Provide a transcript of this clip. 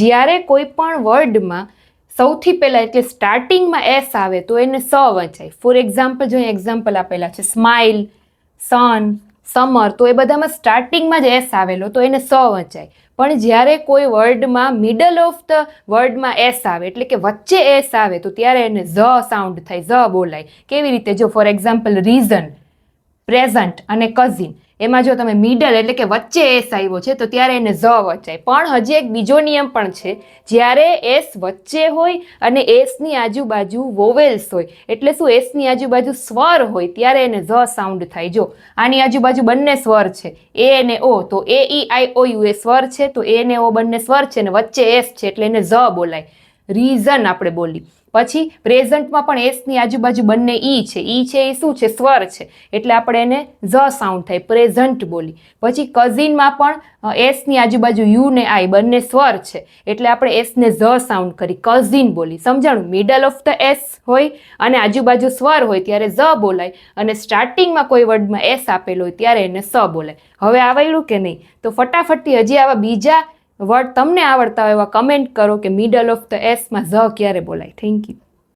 જ્યારે કોઈ પણ વર્ડમાં સૌથી પહેલાં એટલે સ્ટાર્ટિંગમાં એસ આવે તો એને સ વંચાય. ફોર એક્ઝામ્પલ જો એક્ઝામ્પલ આપેલા છે સ્માઇલ સન સમર તો એ બધામાં સ્ટાર્ટિંગમાં જ એસ આવેલો, તો એને સ વંચાય. પણ જ્યારે કોઈ વર્ડમાં મિડલ ઓફ ધ વર્ડમાં એસ આવે, એટલે કે વચ્ચે એસ આવે, તો ત્યારે એને ઝ સાઉન્ડ થાય, ઝ બોલાય. કેવી રીતે? જો ફોર એક્ઝામ્પલ રીઝન પ્રેઝન્ટ અને કઝિન એમાં જો તમે મિડલ એટલે કે વચ્ચે એસ આવ્યો છે, તો ત્યારે એને ઝ વચાય. પણ હજી એક બીજો નિયમ પણ છે, જ્યારે એસ વચ્ચે હોય અને એસની આજુબાજુ વોવેલ્સ હોય, એટલે શું એસની આજુબાજુ સ્વર હોય, ત્યારે એને ઝ સાઉન્ડ થાય. જો આની આજુબાજુ બંને સ્વર છે એ અને ઓ તો એ ઈ આઈ ઓ યુ એ સ્વર છે, તો એ ને ઓ બંને સ્વર છે ને વચ્ચે એસ છે, એટલે એને ઝ બોલાય. રીઝન આપણે બોલી પછી પ્રેઝન્ટમાં પણ એસની આજુબાજુ બંને ઈ છે. ઈ છે એ શું છે? સ્વર છે. એટલે આપણે એને ઝ સાઉન્ડ થાય પ્રેઝન્ટ બોલી પછી કઝિનમાં પણ એસની આજુબાજુ યુ ને આઈ બંને સ્વર છે. એટલે આપણે એસને ઝ સાઉન્ડ કરી કઝિન બોલી સમજાણું? મિડલ ઓફ ધ એસ હોય અને આજુબાજુ સ્વર હોય ત્યારે ઝ બોલાય. અને સ્ટાર્ટિંગમાં કોઈ વર્ડમાં એસ આપેલો હોય ત્યારે એને સ બોલાય. હવે આવડ્યું કે નહીં? તો ફટાફટથી હજી આવા બીજા વર્ડ તમને આવડતા હોય એવા કમેન્ટ કરો કે મિડલ ઓફ ધ એસમાં ઝ ક્યારે બોલાય? Thank you